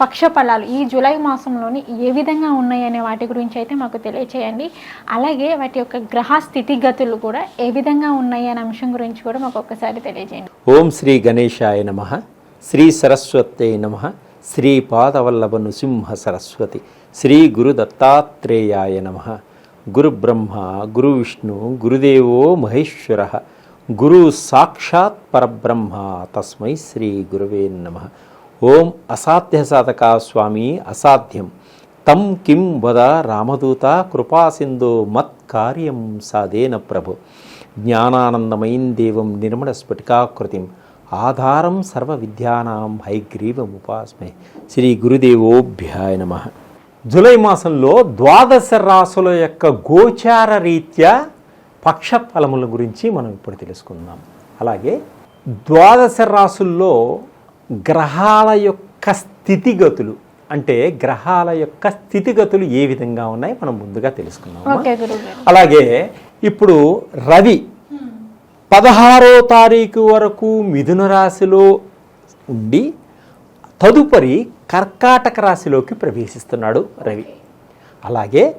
పక్షఫలాలు ఈ జూలై మాసంలోని ఏ విధంగా ఉన్నాయనే వాటి గురించి అయితే మాకు తెలియచేయండి. అలాగే వాటి యొక్క గ్రహ స్థితిగతులు కూడా ఏ విధంగా ఉన్నాయి అనే అంశం గురించి కూడా మాకు ఒక్కసారి తెలియజేయండి ఓం శ్రీ గణేశాయ నమ. శ్రీ సరస్వతే నమ. శ్రీ పాదవల్లభ నృసింహ సరస్వతి. శ్రీ గురు దత్తాత్రేయాయ నమ. గురుబ్రహ్మ గురు విష్ణు గురుదేవో మహేశ్వర. గురు సాక్షాత్ పరబ్రహ్మ. తస్మై శ్రీ గురువే నమ. ఓం అసాధ్య సాధక స్వామి అసాధ్యం. తం కిం వద రామదూత కృపాసింధో మత్కార్యం సాధేన ప్రభు. జ్ఞానానందమయం దేవం నిర్మల స్ఫటికాకృతిం. ఆధారం సర్వ విద్యానాం హైగ్రీవం ఉపాస్మే. శ్రీ గురుదేవోభ్యాయ నమ. జులై మాసంలో ద్వాదశ రాసుల యొక్క గోచార రీత్యా పక్ష ఫలముల గురించి మనం ఇప్పుడు తెలుసుకుందాం. అలాగే ద్వాదశ రాసుల్లో గ్రహాల యొక్క స్థితిగతులు. అంటే గ్రహాల యొక్క స్థితిగతులు ఏ విధంగా ఉన్నాయి మనం ముందుగా గారు అలాగే ఇప్పుడు రవి పదహారో తారీఖు వరకు మిథున రాశిలో ఉండి తదుపరి కర్కాటక రాశిలోకి ప్రవేశిస్తున్నాడు రవి. అలాగే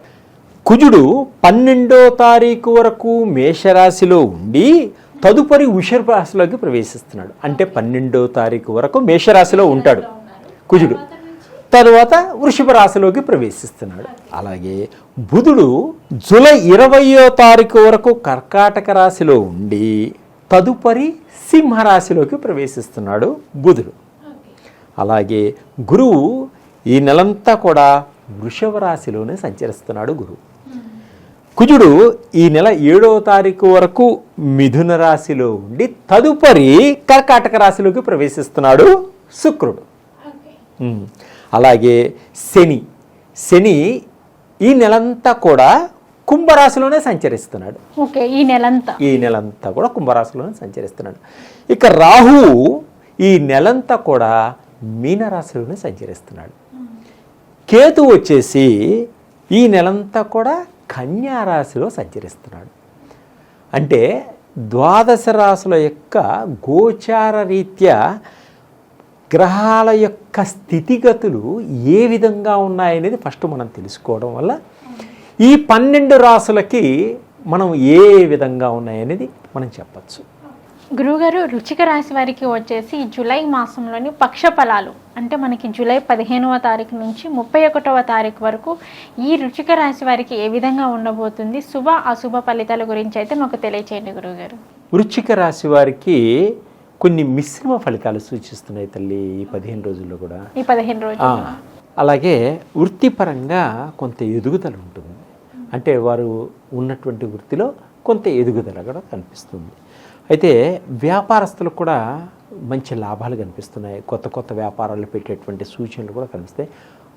కుజుడు పన్నెండో తారీఖు వరకు మేషరాశిలో ఉండి తదుపరి వృషభ రాశిలోకి ప్రవేశిస్తున్నాడు. అంటే పన్నెండో తారీఖు వరకు మేషరాశిలో ఉంటాడు. కుజుడు. తరువాత వృషభ రాశిలోకి ప్రవేశిస్తున్నాడు. అలాగే బుధుడు జూలై ఇరవయో తారీఖు వరకు కర్కాటక రాశిలో ఉండి తదుపరి సింహరాశిలోకి ప్రవేశిస్తున్నాడు బుధుడు. అలాగే గురువు ఈ నెలంతా కూడా వృషభ రాశిలోనే సంచరిస్తున్నాడు గురువు. కుజుడు ఈ నెల ఏడవ తారీఖు వరకు మిథున రాశిలో ఉండి తదుపరి కర్కాటక రాశిలోకి ప్రవేశిస్తున్నాడు శుక్రుడు. అలాగే శని. శని ఈ నెలంతా కూడా కుంభరాశిలోనే సంచరిస్తున్నాడు. ఓకే ఈ నెలంతా. ఈ నెలంతా కూడా కుంభరాశిలోనే సంచరిస్తున్నాడు. ఇక రాహువు ఈ నెలంతా కూడా మీనరాశిలోనే సంచరిస్తున్నాడు. కేతు వచ్చేసి ఈ నెలంతా కూడా కన్యారాశిలో సంచరిస్తున్నాడు. అంటే ద్వాదశ రాశుల యొక్క గోచార రీత్యా గ్రహాల యొక్క స్థితిగతులు ఏ విధంగా ఉన్నాయనేది ఫస్ట్ మనం తెలుసుకోవడం వల్ల ఈ పన్నెండు రాసులకి మనం ఏ విధంగా ఉన్నాయనేది మనం చెప్పచ్చు. గురువుగారు రుచిక రాశి వారికి వచ్చేసి జూలై మాసంలోని పక్ష ఫలాలు అంటే మనకి జూలై పదిహేనవ తారీఖు నుంచి ముప్పై ఒకటవ తారీఖు వరకు ఈ రుచిక రాశి వారికి ఏ విధంగా ఉండబోతుంది? శుభ అశుభ ఫలితాల గురించి అయితే మాకు తెలియచేయండి గురువుగారు. వృశ్చిక రాశి వారికి కొన్ని మిశ్రమ ఫలితాలు సూచిస్తున్నాయి తల్లి ఈ పదిహేను రోజుల్లో కూడా. ఈ పదిహేను రోజులు అలాగే వృత్తిపరంగా కొంత ఎదుగుదల ఉంటుంది. అంటే వారు ఉన్నటువంటి వృత్తిలో కొంత ఎదుగుదల కూడా కనిపిస్తుంది. అయితే వ్యాపారస్తులకు కూడా మంచి లాభాలు కనిపిస్తున్నాయి. కొత్త కొత్త వ్యాపారాలు పెట్టేటువంటి సూచనలు కూడా కనిపిస్తాయి.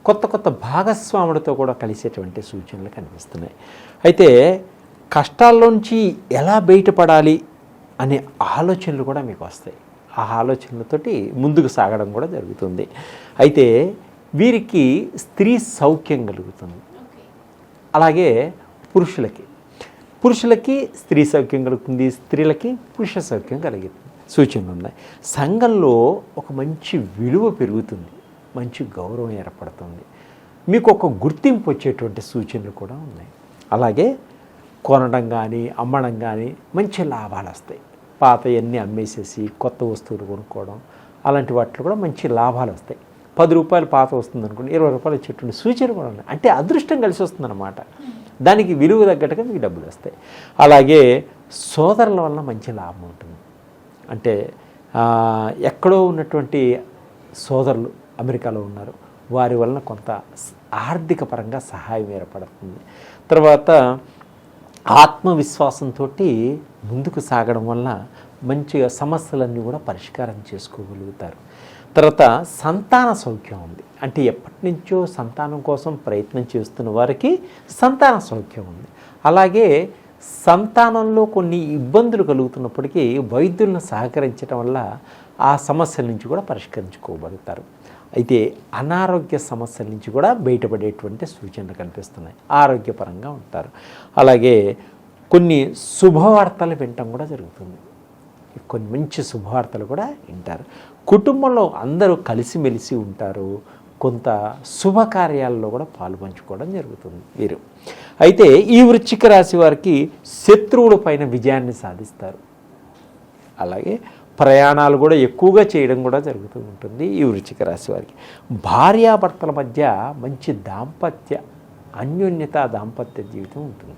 కొత్త కొత్త భాగస్వాములతో కూడా కలిసేటువంటి సూచనలు కనిపిస్తున్నాయి. అయితే కష్టాల్లోంచి ఎలా బయటపడాలి అనే ఆలోచనలు కూడా మీకు వస్తాయి. ఆ ఆలోచనలతోటి ముందుకు సాగడం కూడా జరుగుతుంది. అయితే వీరికి స్త్రీ సౌఖ్యం కలుగుతుంది. అలాగే పురుషులకి. పురుషులకి స్త్రీ సౌఖ్యం కలుగుతుంది స్త్రీలకి పురుష సౌఖ్యం కలుగుతుంది సూచనలు ఉన్నాయి. సంఘంలో ఒక మంచి విలువ పెరుగుతుంది మంచి గౌరవం ఏర్పడుతుంది. మీకు ఒక గుర్తింపు వచ్చేటువంటి సూచనలు కూడా ఉన్నాయి. అలాగే కొనడం కానీ అమ్మడం కానీ మంచి లాభాలు వస్తాయి. పాతవన్నీ అమ్మేసేసి కొత్త వస్తువులు కొనుక్కోవడం అలాంటి వాటిలో కూడా మంచి లాభాలు వస్తాయి. పది రూపాయలు పాత వస్తుంది అనుకోండి ఇరవై రూపాయలు వచ్చేటువంటి సూచనలు కూడా ఉన్నాయి. అంటే అదృష్టం కలిసి వస్తుందన్నమాట. దానికి విలువ తగ్గట్టుగా మీకు డబ్బులు వస్తాయి. అలాగే సోదరుల వల్ల మంచి లాభం ఉంటుంది. అంటే ఎక్కడో ఉన్నటువంటి సోదరులు అమెరికాలో ఉన్నారు. వారి వలన కొంత ఆర్థిక పరంగా సహాయం ఏర్పడుతుంది. తర్వాత ఆత్మవిశ్వాసంతో ముందుకు సాగడం వల్ల మంచిగా సమస్యలన్నీ కూడా పరిష్కారం చేసుకోగలుగుతారు. తర్వాత సంతాన సౌఖ్యం ఉంది. అంటే ఎప్పటి నుంచో సంతానం కోసం ప్రయత్నం చేస్తున్న వారికి సంతాన సౌఖ్యం ఉంది. అలాగే సంతానంలో కొన్ని ఇబ్బందులు కలుగుతున్నప్పటికీ వైద్యులను సహకరించడం వల్ల ఆ సమస్యల నుంచి కూడా పరిష్కరించుకోబడతారు అయితే అనారోగ్య సమస్యల నుంచి కూడా బయటపడేటువంటి సూచనలు కనిపిస్తున్నాయి. ఆరోగ్యపరంగా ఉంటారు. అలాగే కొన్ని శుభవార్తలు వినటం కూడా జరుగుతుంది. కొన్ని మంచి శుభవార్తలు కూడా వింటారు. కుటుంబంలో అందరూ కలిసిమెలిసి ఉంటారు. కొంత శుభకార్యాల్లో కూడా పాల్పంచుకోవడం జరుగుతుంది వీరు. అయితే ఈ వృశ్చిక రాశి వారికి శత్రువుల పైన విజయాన్ని సాధిస్తారు. అలాగే ప్రయాణాలు కూడా ఎక్కువగా చేయడం కూడా జరుగుతూ ఉంటుంది ఈ వృశ్చిక రాశి వారికి. భార్యాభర్తల మధ్య మంచి దాంపత్య అన్యోన్యత దాంపత్య జీవితం ఉంటుంది.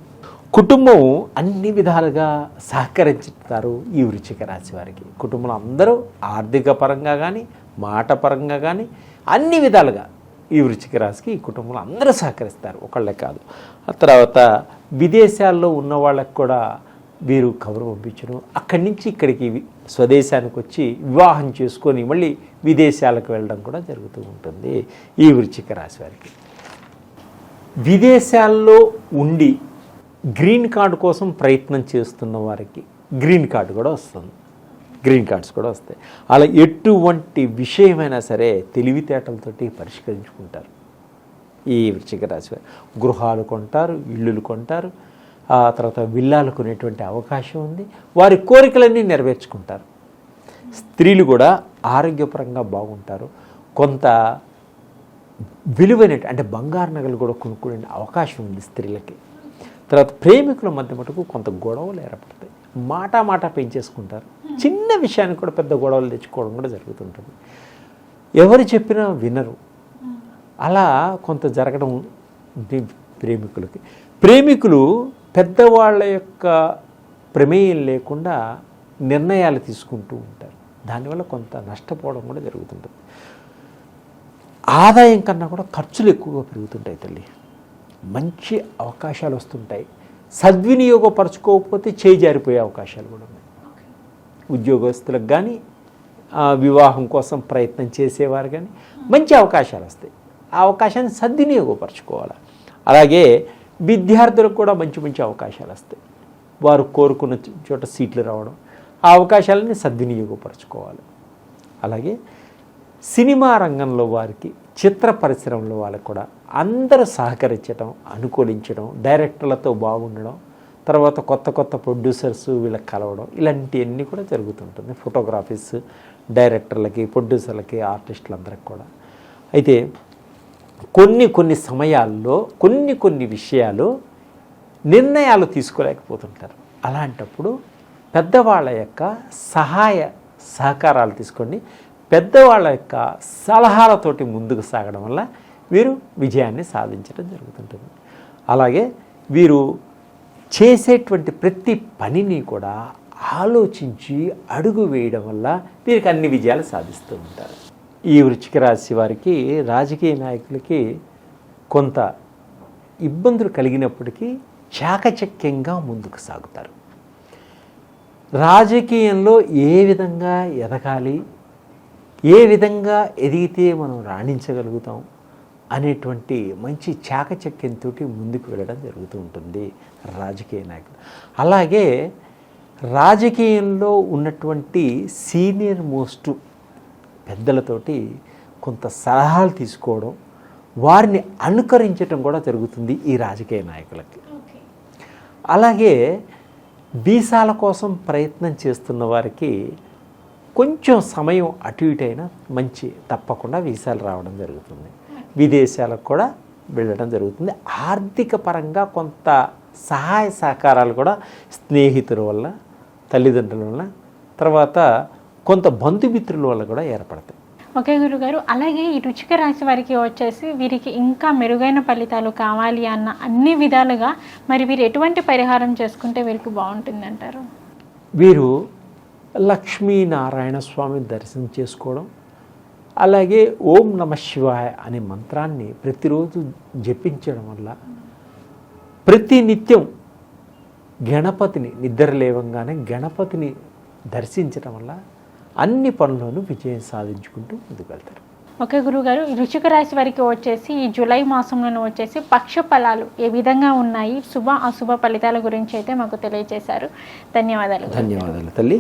కుటుంబం అన్ని విధాలుగా సహకరించుతారు ఈ వృశ్చిక రాశి వారికి. కుటుంబంలో అందరూ ఆర్థిక పరంగా కానీ మాట పరంగా కానీ అన్ని విధాలుగా ఈ వృచ్చిక రాశికి ఈ కుటుంబంలో అందరూ సహకరిస్తారు. ఒకళ్ళే కాదు. ఆ తర్వాత విదేశాల్లో ఉన్న వాళ్ళకి కూడా వీరు కబురు పంపించడం అక్కడి నుంచి ఇక్కడికి స్వదేశానికి వచ్చి వివాహం చేసుకొని మళ్ళీ విదేశాలకు వెళ్ళడం కూడా జరుగుతూ ఉంటుంది ఈ వృచ్చిక రాశి వారికి. విదేశాల్లో ఉండి గ్రీన్ కార్డు కోసం ప్రయత్నం చేస్తున్న వారికి గ్రీన్ కార్డు కూడా వస్తుంది. గ్రీన్ కార్డ్స్ కూడా వస్తాయి. అలా ఎటువంటి విషయమైనా సరే తెలివితేటలతోటి పరిష్కరించుకుంటారు. ఈ వృశ్చిక రాశి గృహాలు కొంటారు ఇల్లులు కొంటారు ఆ తర్వాత విల్లాలు కొనేటువంటి అవకాశం ఉంది. వారి కోరికలన్నీ నెరవేర్చుకుంటారు. స్త్రీలు కూడా ఆరోగ్యపరంగా బాగుంటారు. కొంత విలువైన అంటే బంగారు నగలు కూడా కొనుక్కునే అవకాశం ఉంది స్త్రీలకి. తర్వాత ప్రేమికుల మధ్య మటుకు కొంత గొడవలు ఏర్పడతాయి. మాట మాట పెంచేసుకుంటారు. చిన్న విషయానికి కూడా పెద్ద గొడవలు తెచ్చుకోవడం కూడా జరుగుతుంటుంది. ఎవరు చెప్పినా వినరు. అలా కొంత జరగడం ఉంది ప్రేమికులకి. ప్రేమికులు పెద్దవాళ్ళ యొక్క ప్రమేయం లేకుండా నిర్ణయాలు తీసుకుంటూ ఉంటారు. దానివల్ల కొంత నష్టపోవడం కూడా జరుగుతుంటుంది. ఆదాయం కన్నా కూడా ఖర్చులు ఎక్కువగా పెరుగుతుంటాయి తల్లి. మంచి అవకాశాలు వస్తుంటాయి. సద్వినియోగపరచుకోకపోతే చేజారిపోయే అవకాశాలు కూడా ఉన్నాయి. ఉద్యోగస్తులకు కానీ వివాహం కోసం ప్రయత్నం చేసేవారు కానీ మంచి అవకాశాలు వస్తాయి. ఆ అవకాశాన్ని సద్వినియోగపరచుకోవాలి. అలాగే విద్యార్థులకు కూడా మంచి మంచి అవకాశాలు వస్తాయి. వారు కోరుకున్న చోట సీట్లు రావడం ఆ అవకాశాలని సద్వినియోగపరచుకోవాలి. అలాగే సినిమా రంగంలో వారికి చిత్ర పరిశ్రమలో వాళ్ళకి కూడా అందరూ సహకరించడం అనుకూలించడం డైరెక్టర్లతో బాగుండడం తర్వాత కొత్త కొత్త ప్రొడ్యూసర్స్ వీళ్ళకి కలవడం ఇలాంటివన్నీ కూడా జరుగుతుంటుంది. ఫోటోగ్రాఫీస్ డైరెక్టర్లకి ప్రొడ్యూసర్లకి ఆర్టిస్టులందరికి కూడా. అయితే కొన్ని కొన్ని సమయాల్లో కొన్ని కొన్ని విషయాలు నిర్ణయాలు తీసుకోలేకపోతుంటారు. అలాంటప్పుడు పెద్దవాళ్ళ యొక్క సహాయ సహకారాలు తీసుకోండి. పెద్దవాళ్ళ యొక్క సలహాలతోటి ముందుకు సాగడం వల్ల వీరు విజయాన్ని సాధించడం జరుగుతుంటుంది. అలాగే వీరు చేసేటువంటి ప్రతి పనిని కూడా ఆలోచించి అడుగు వేయడం వల్ల వీరికి అన్ని విజయాలు సాధిస్తూ ఉంటారు. ఈ వృచ్చిక రాశి వారికి రాజకీయ నాయకులకి కొంత ఇబ్బందులు కలిగినప్పటికీ చాకచక్యంగా ముందుకు సాగుతారు. రాజకీయంలో ఏ విధంగా ఎదగాలి ఏ విధంగా ఎదిగితే మనం రాణించగలుగుతాం అనేటువంటి మంచి చాకచక్యంతో ముందుకు వెళ్ళడం జరుగుతూ ఉంటుంది రాజకీయ నాయకులు. అలాగే రాజకీయంలో ఉన్నటువంటి సీనియర్ మోస్ట్ పెద్దలతోటి కొంత సలహాలు తీసుకోవడం వారిని అనుకరించడం కూడా జరుగుతుంది ఈ రాజకీయ నాయకులకి. అలాగే వీసాల కోసం ప్రయత్నం చేస్తున్న వారికి కొంచెం సమయం అటు ఇటు అయినా మంచి తప్పకుండా వీసాలు రావడం జరుగుతుంది. విదేశాలకు కూడా వెళ్ళడం జరుగుతుంది. ఆర్థిక పరంగా కొంత సహాయ సహకారాలు కూడా స్నేహితుల వల్ల తల్లిదండ్రుల వల్ల తర్వాత కొంత బంధుమిత్రుల వల్ల కూడా ఏర్పడతాయి. ఓకే గురుగారు అలాగే ఈ రుచిక రాశి వారికి వచ్చేసి వీరికి ఇంకా మెరుగైన ఫలితాలు కావాలి అన్న అన్ని విధాలుగా మరి వీరు ఎటువంటి పరిహారం చేసుకుంటే వీరికి బాగుంటుంది అంటారు వీరు లక్ష్మీనారాయణ స్వామి దర్శనం చేసుకోవడం అలాగే ఓం నమ శివాయ అనే మంత్రాన్ని ప్రతిరోజు జపించడం వల్ల ప్రతి నిత్యం గణపతిని నిద్ర లేవంగానే గణపతిని దర్శించడం వల్ల అన్ని పనుల్లోనూ విజయం సాధించుకుంటూ ముందుకు వెళ్తారు ఓకే గురుగారు వృశ్చిక రాశి వారికి వచ్చేసి ఈ జూలై మాసంలోనే వచ్చేసి పక్ష ఫలాలు ఏ విధంగా ఉన్నాయి? శుభ అశుభ ఫలితాల గురించి అయితే మాకు తెలియజేశారు. ధన్యవాదాలు. ధన్యవాదాలు తల్లి.